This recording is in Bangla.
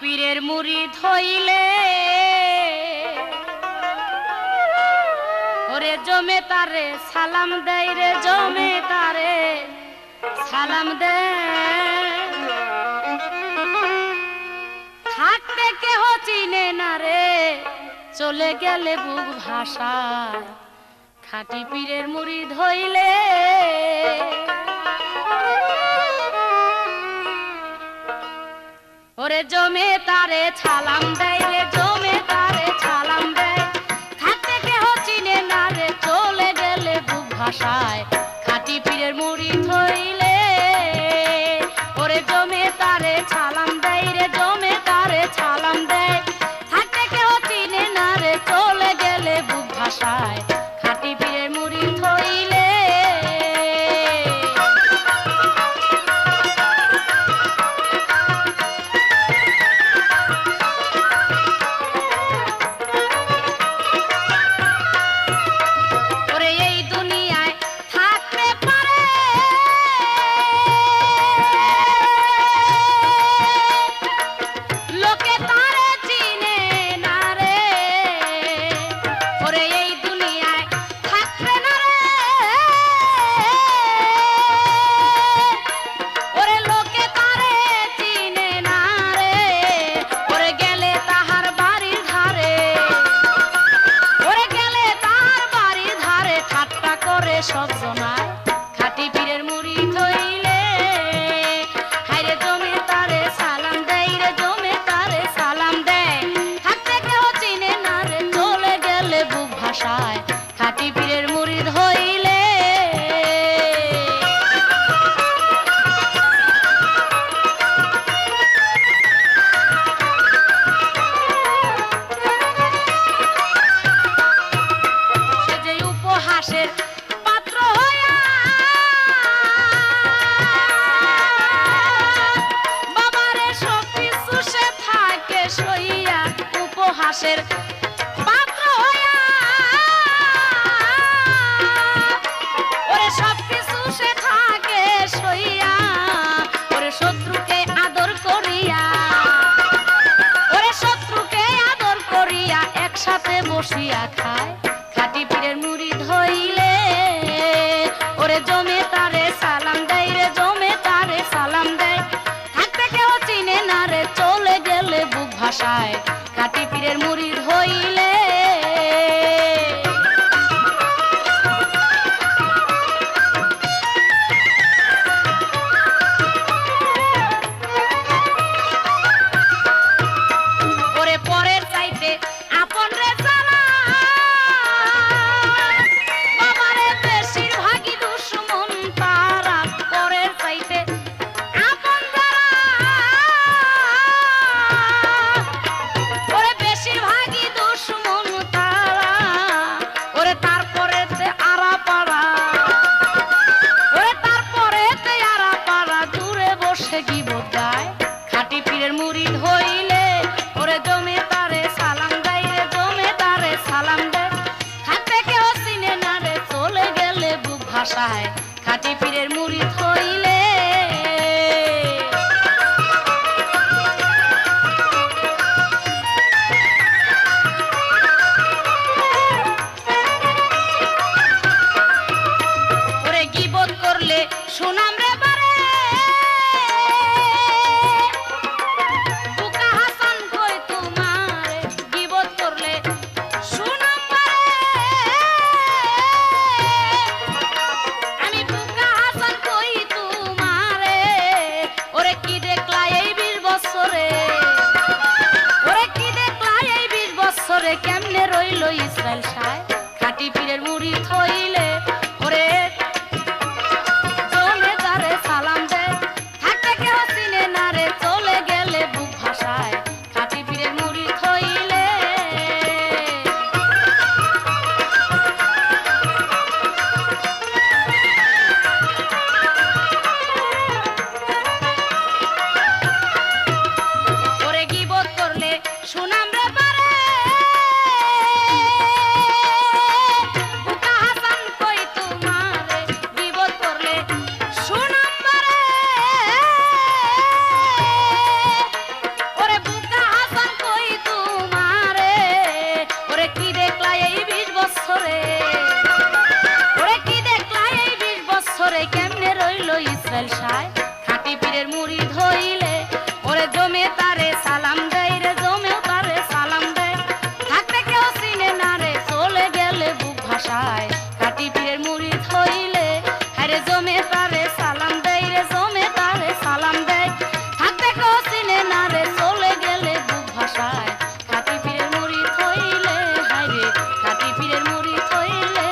পীরের মুড়ি ধইলে। ওরে জমে তারে, সালাম দেয় রে জমে তারে, সালাম দে থাকতে কেহ চিনে না রে, চলে গেলে বুক ভাষা খাটি পীরের মুড়ি ধইলে। ওরে জমে তারে ছালাম দেয় রে উপহাসের পাত্র ওরে সে থাকে সইয়া, ওরে শত্রুকে আদর করিয়া। ওরে শত্রুকে আদর করিয়া একসাথে বসিয়া খায়। খাটি পীরের মুড়ি ধইলে, ওরে জমে তারে সালাম পীরের মুড়ি দূরে কি গায় খাটি পীরের মুড়ি হইলে, ওরে জমে তারে সালাম দেয় রে জমে তারে সালাম দেয়। থাকতে কেউ চিনে না রে, চলে গেলে বুক ভাষায় খাটি পীরের মুড়ি ধইলে ইসরায়েল সায়। খাটি পীরের মুড়ি থইলে মুড়ি ধইলে, ওরে জমে তারে সালাম দেয় রে জমে তারে সালাম দেয় থাকতে কেউ চিনে না রে, চলে গেলে বুক ভাষায় কাটি পীরের মুড়ি ধইলে হ্যারে জমে তারে সালাম দেয় রে, জমে তারে সালাম দেয় থাকতে কেউ চিনে না রে, চলে গেলে বুক ভাষায় কাটি পীরের মুড়ি ধইলে হ্যারে কাটি পীরের মুড়ি ধইলে